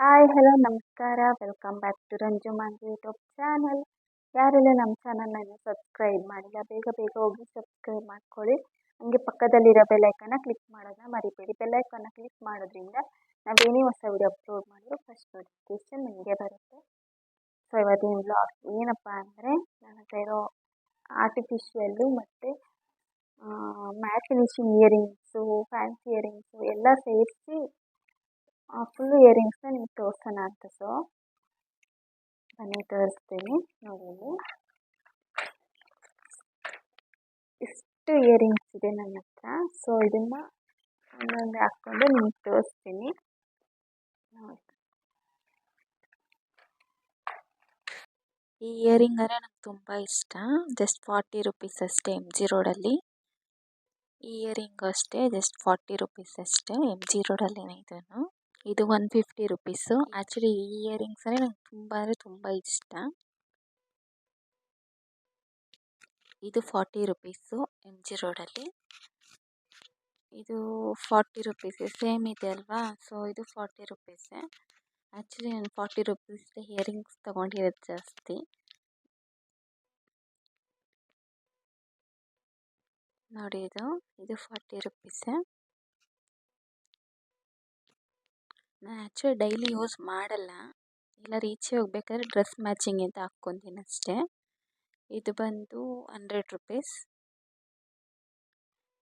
Hi, hello, ನಮಸ್ಕಾರ. Welcome back to Ranju YouTube channel. ಯಾರೆಲ್ಲ ನಮ್ಮ ಚಾನಲ್ನ ಸಬ್ಸ್ಕ್ರೈಬ್ ಮಾಡಿಲ್ಲ, ಬೇಗ ಬೇಗ ಹೋಗಿ ಸಬ್ಸ್ಕ್ರೈಬ್ ಮಾಡ್ಕೊಳ್ಳಿ. ಹಂಗೆ ಪಕ್ಕದಲ್ಲಿರೋ ಬೆಲ್ಲೈಕನ್ನ ಕ್ಲಿಕ್ ಮಾಡೋದನ್ನ ಮರಿಬೇಡಿ. ಬೆಲ್ಲೈಕನ್ನ ಕ್ಲಿಕ್ ಮಾಡೋದ್ರಿಂದ ನಾವೇನೇ ಹೊಸ ವಿಡಿಯೋ ಅಪ್ಲೋಡ್ ಮಾಡಿದ್ರು ಫಸ್ಟ್ ನೋಟಿಫಿಕೇಶನ್ ನಿಮಗೆ ಬರುತ್ತೆ. ಸೊ, ಇವತ್ತಿನ ಬ್ಲಾಗ್ ಏನಪ್ಪ ಅಂದರೆ ನನ್ನ ಇರೋ ಆರ್ಟಿಫಿಷಿಯಲ್ಲು ಮತ್ತು matte finishing earrings fancy earrings ಎಲ್ಲ ಸೇರಿಸಿ ಫುಲ್ ಇಯರಿಂಗ್ಸ್ನ ನಿಮ್ಗೆ ತೋರಿಸೋಣ ಅಂತ ಸೊ ಬನ್ನಿ ತೋರಿಸ್ತೀನಿ ನೋಡಿ ಇಷ್ಟು ಇಯರಿಂಗ್ಸ್ ಇದೆ ನನ್ನ ಹತ್ರ ಸೊ ಇದನ್ನು ಒಂದೊಂದೇ ಹಾಕ್ಕೊಂಡು ನಿಮ್ಗೆ ತೋರಿಸ್ತೀನಿ. ಈ ಇಯರಿಂಗ್ ಅಂದರೆ ನಂಗೆ ತುಂಬ ಇಷ್ಟ ಜಸ್ಟ್ ಫಾರ್ಟಿ ರುಪೀಸ್ ಅಷ್ಟೇ ಎಂ ಜಿ ರೋಡಲ್ಲಿ ಈ ಇಯರಿಂಗ್ ಅಷ್ಟೇ ಜಸ್ಟ್ ಫಾರ್ಟಿ ರುಪೀಸ್ ಅಷ್ಟೇ ಎಂ ಜಿ ರೋಡಲ್ಲಿ ಇದನ್ನು ಇದು ಒನ್ ಫಿಫ್ಟಿ ರುಪೀಸು. ಆ್ಯಕ್ಚುಲಿ ಈ ಇಯರಿಂಗ್ಸ್ ಅಂದರೆ ನಂಗೆ ತುಂಬ ಅಂದರೆ ತುಂಬ ಇಷ್ಟ. ಇದು ಫಾರ್ಟಿ ರುಪೀಸು ಎಂ ಜಿ ರೋಡಲ್ಲಿ ಇದು ಫಾರ್ಟಿ ರುಪೀಸು, ಸೇಮ್ ಇದೆ ಅಲ್ವಾ? ಸೊ ಇದು ಫಾರ್ಟಿ ರುಪೀಸೇ. ಆ್ಯಕ್ಚುಲಿ ನಾನು ಫಾರ್ಟಿ ರುಪೀಸ್ ಇಯರಿಂಗ್ಸ್ ತೊಗೊಂಡಿರೋದು ಜಾಸ್ತಿ. ನೋಡಿ ಇದು ಇದು ಫಾರ್ಟಿ ರುಪೀಸೇ. ನಾನು ಆ್ಯಕ್ಚುಲಿ ಡೈಲಿ ಯೂಸ್ ಮಾಡಲ್ಲ. ಇಲ್ಲ ಈಚೆ ಹೋಗ್ಬೇಕಾದ್ರೆ ಡ್ರೆಸ್ ಮ್ಯಾಚಿಂಗ್ ಅಂತ ಹಾಕ್ಕೊತೀನಿ ಅಷ್ಟೇ. ಇದು ಬಂದು ಹಂಡ್ರೆಡ್ ರುಪೀಸ್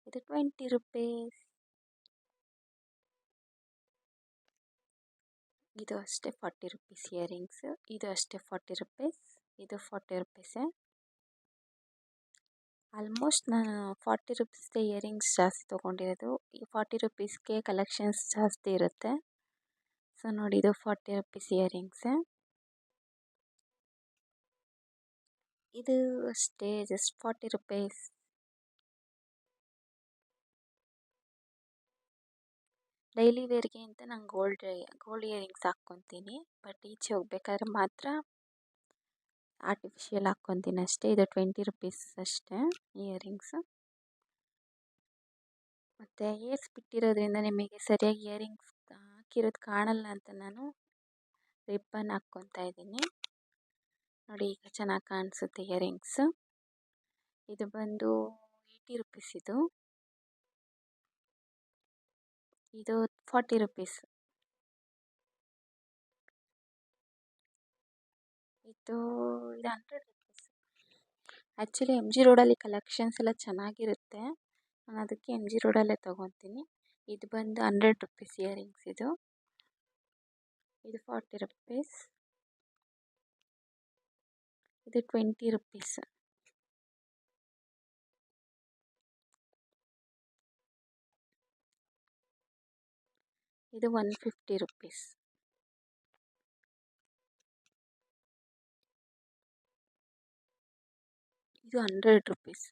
ಇದು ಟ್ವೆಂಟಿ ರುಪೀಸ್ ಇದು ಅಷ್ಟೇ ಫಾರ್ಟಿ ರುಪೀಸ್ ಇಯರಿಂಗ್ಸ್ ಇದು ಅಷ್ಟೇ ಫಾರ್ಟಿ ರುಪೀಸ್ ಇದು ಫಾರ್ಟಿ ರುಪೀಸೇ ಆಲ್ಮೋಸ್ಟ್ ನಾನು ಫಾರ್ಟಿ ರುಪೀಸ್ದೇ ಇಯರಿಂಗ್ಸ್ ಜಾಸ್ತಿ ತೊಗೊಂಡಿರೋದು. ಈ ಫಾರ್ಟಿ ರುಪೀಸ್ಗೆ ಕಲೆಕ್ಷನ್ಸ್ ಜಾಸ್ತಿ ಇರುತ್ತೆ. ಸೊ, ನೋಡಿ ಇದು ಫಾರ್ಟಿ ರುಪೀಸ್ ಇಯರಿಂಗ್ಸ್. ಇದು ಅಷ್ಟೇ, ಜಸ್ಟ್ ಫಾರ್ಟಿ ರುಪೀಸ್. ಡೈಲಿ ವೇರ್ಗೆ ಅಂತ ನಾನು ಗೋಲ್ಡ್ ಗೋಲ್ಡ್ ಇಯರಿಂಗ್ಸ್ ಹಾಕ್ಕೊತೀನಿ. ಬಟ್ ಈಚೆ ಹೋಗ್ಬೇಕಾದ್ರೆ ಮಾತ್ರ ಆರ್ಟಿಫಿಷಿಯಲ್ ಹಾಕ್ಕೊತೀನಿ ಅಷ್ಟೇ. ಇದು ಟ್ವೆಂಟಿ ರುಪೀಸ್ ಅಷ್ಟೇ ಇಯರಿಂಗ್ಸ್. ಮತ್ತು ಏರ್ಸ್ ಬಿಟ್ಟಿರೋದ್ರಿಂದ ನಿಮಗೆ ಸರಿಯಾಗಿ ಇಯರಿಂಗ್ಸ್ ಹಾಕಿರೋದು ಕಾಣಲ್ಲ ಅಂತ ನಾನು ರಿಬ್ಬನ್ ಹಾಕ್ಕೊತಾ ಇದ್ದೀನಿ. ನೋಡಿ ಈಗ ಚೆನ್ನಾಗಿ ಕಾಣಿಸುತ್ತೆ ಇಯರಿಂಗ್ಸ್. ಇದು ಬಂದು ಏಯ್ಟಿ ರುಪೀಸ್ ಇದು. ಇದು ಫಾರ್ಟಿ ರುಪೀಸ್. ಇದು ಇದು hundred rupees. Actually M G ರೋಡಲ್ಲಿ ಕಲೆಕ್ಷನ್ಸ್ ಎಲ್ಲ ಚೆನ್ನಾಗಿರುತ್ತೆ. ನಾನು ಅದಕ್ಕೆ ಎಂ ಜಿ ರೋಡಲ್ಲೇ ತೊಗೊತೀನಿ. ಇದು ಬಂದು ಹಂಡ್ರೆಡ್ ರುಪೀಸ್ ಇಯರಿಂಗ್ಸ್ ಇದು. ಇದು ಫಾರ್ಟಿ ರುಪೀಸ್. ಇದು ಟ್ವೆಂಟಿ ರುಪೀಸ್. ಇದು ಒನ್ ಫಿಫ್ಟಿ ರುಪೀಸ್. ಇದು ಹಂಡ್ರೆಡ್ ರುಪೀಸ್.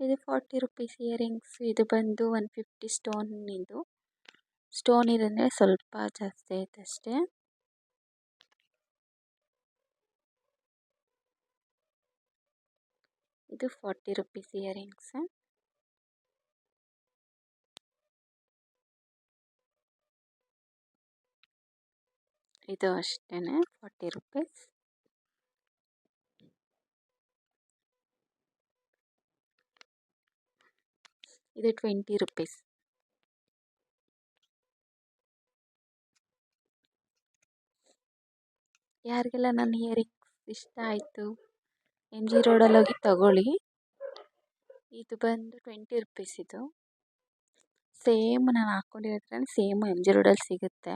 ಇದು ಫಾರ್ಟಿ ರುಪೀಸ್ ಇಯರಿಂಗ್ಸ್ ಇದು ಬಂದು ಒನ್ ಫಿಫ್ಟಿ ಸ್ಟೋನ್ ಇದು ಸ್ಟೋನ್ ಇದಂದರೆ ಸ್ವಲ್ಪ ಜಾಸ್ತಿ ಆಯ್ತು ಅಷ್ಟೇ. ಇದು ಫಾರ್ಟಿ ರುಪೀಸ್ ಇಯರಿಂಗ್ಸ್ ಇದು ಅಷ್ಟೇ ಫಾರ್ಟಿ ರುಪೀಸ್ ಇದು ಟ್ವೆಂಟಿ ರುಪೀಸ್. ಯಾರಿಗೆಲ್ಲ ನನ್ನ ಇಯರಿಂಗ್ಸ್ ಇಷ್ಟ ಆಯಿತು ಎಂ ಜಿ ರೋಡಲ್ಲಿ ಹೋಗಿ ತಗೊಳ್ಳಿ. ಇದು ಬಂದು ಟ್ವೆಂಟಿ ರುಪೀಸ್ ಇದು. ಸೇಮ್ ನಾನು ಹಾಕ್ಕೊಂಡಿರೋ ಸೇಮ್ ಎಂ ಜಿ ರೋಡಲ್ಲಿ ಸಿಗುತ್ತೆ.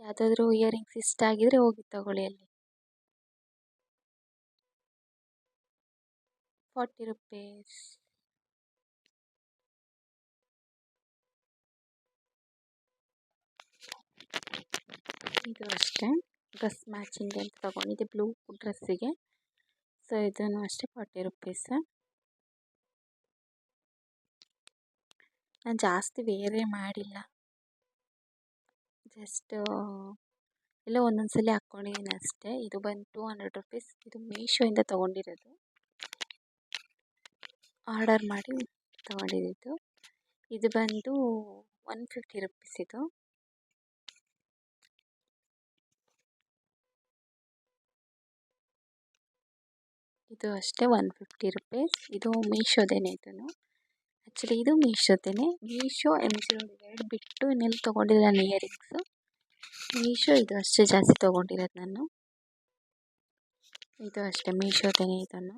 ಯಾವುದಾದ್ರೂ ಇಯರಿಂಗ್ಸ್ ಇಷ್ಟ ಆಗಿದರೆ ಹೋಗಿ ತಗೊಳ್ಳಿ ಅಲ್ಲಿ. Forty rupees. ಇದು ಅಷ್ಟೇ. ಡ್ರೆಸ್ ಮ್ಯಾಚಿಂಗ್ ಅಂತ ತಗೊಂಡಿದ್ದೆ. ಬ್ಲೂ ಡ್ರೆಸ್ಸಿಗೆ. ಸೊ ಇದನ್ನು ಅಷ್ಟೇ ಫಾರ್ಟಿ ರುಪೀಸ್. ನಾನು ಜಾಸ್ತಿ ವೇರೇ ಮಾಡಿಲ್ಲ. ಜಸ್ಟ್, ಎಲ್ಲ ಒಂದೊಂದು ಸಲ ಹಾಕ್ಕೊಂಡಿದ್ದೀನಿ ಅಷ್ಟೇ. ಇದು ಬಂದು ಟೂ ಹಂಡ್ರೆಡ್ ರುಪೀಸ್. ಇದು ಮೀಶೋಯಿಂದ ತೊಗೊಂಡಿರೋದು. ಆರ್ಡರ್ ಮಾಡಿ ತೊಗೊಂಡಿದ್ದು. ಇದು ಬಂದು ಒನ್ ಫಿಫ್ಟಿ ರುಪೀಸ್ ಇದು. ಇದು ಅಷ್ಟೇ ಒನ್ ಫಿಫ್ಟಿ ರುಪೀಸ್ ಇದು ಮೀಶೋದೇನೆ ಇದನ್ನು. ಆ್ಯಕ್ಚುಲಿ ಇದು ಮೀಶೋದೇನೆ. ಮೀಶೋ ಎಂ ಜಿ ಬಿಟ್ಟು ಇನ್ನೆಲ್ಲಿ ತೊಗೊಂಡಿಲ್ಲ ನಾನು ಇಯರಿಂಗ್ಸು ಮೀಶೋ ಇದು ಅಷ್ಟೇ ಜಾಸ್ತಿ ತೊಗೊಂಡಿರೋದು ನಾನು. ಇದು ಅಷ್ಟೇ ಮೀಶೋದೇನೆ ಇದನ್ನು.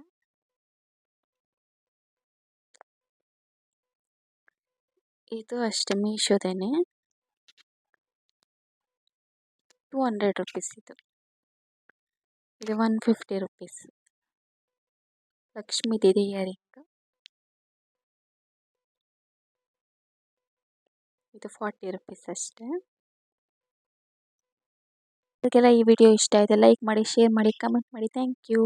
ಇದು ಅಷ್ಟೇ ಮೀಶೋದೇನೆ. ಟೂ ಹಂಡ್ರೆಡ್ ರುಪೀಸ್ ಇದು. ಇದು ಒನ್ ಫಿಫ್ಟಿ ರುಪೀಸ್ ಲಕ್ಷ್ಮೀದಿದೆ ಇಯರಿಂಗ್ ಇದು ಫಾರ್ಟಿ ರುಪೀಸ್ ಅಷ್ಟೇ ಅದಕ್ಕೆಲ್ಲ ಈ ವಿಡಿಯೋ ಇಷ್ಟ ಆಯಿತು ಲೈಕ್ ಮಾಡಿ ಶೇರ್ ಮಾಡಿ ಕಮೆಂಟ್ ಮಾಡಿ. Thank you